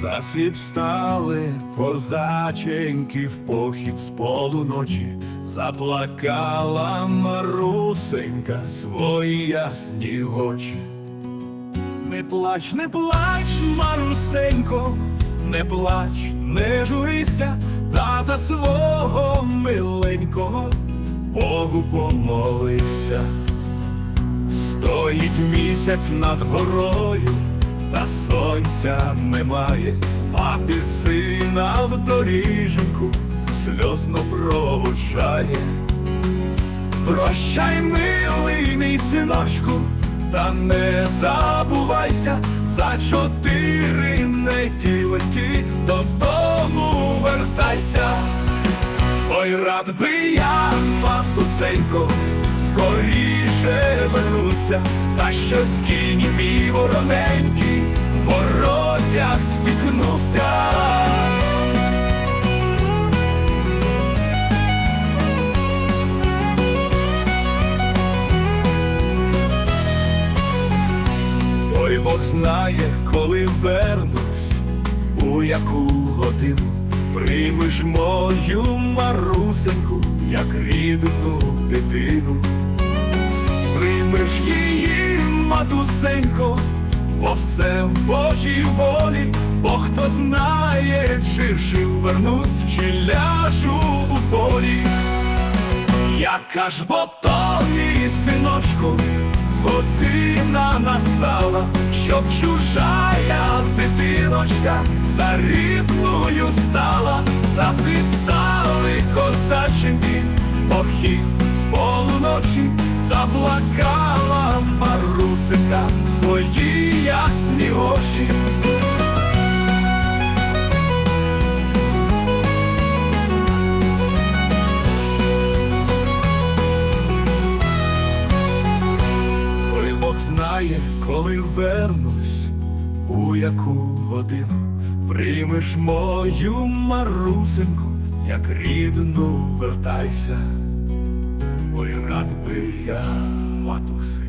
За світ встали козаченьки в похід з полуночі, заплакала Марусенька свої ясні очі. Не плач, не плач, Марусенько, не плач, не журися, та за свого миленького Богу помолися. Стоїть місяць над горою, та сонця немає, а ти сина в доріженьку сльозно проводжає. Прощай, милий мій синочку, та не забувайся, за чотири неділеньки додому вертайся. Ой, рад би я, матусенько, скоріше вернуться, та щось кінь мій вороненький, в воротях спіткнувся. Ой, Бог знає, коли вернусь, у яку годину приймеш мою марусеньку, як рідну дитину, приймеш її, матусенько, бо все в Божій волі, бо хто знає, чи жив вернусь, чи ляжу у полі. Яка ж бо то, мій синочку, година настала, щоб чужая дитиночка за рідною стала, за світ стали козаченьки, похід з полуночі заплакала знає, коли вернусь, у яку годину приймеш мою марусеньку, як рідну вертайся. Ой, рад би я, матус,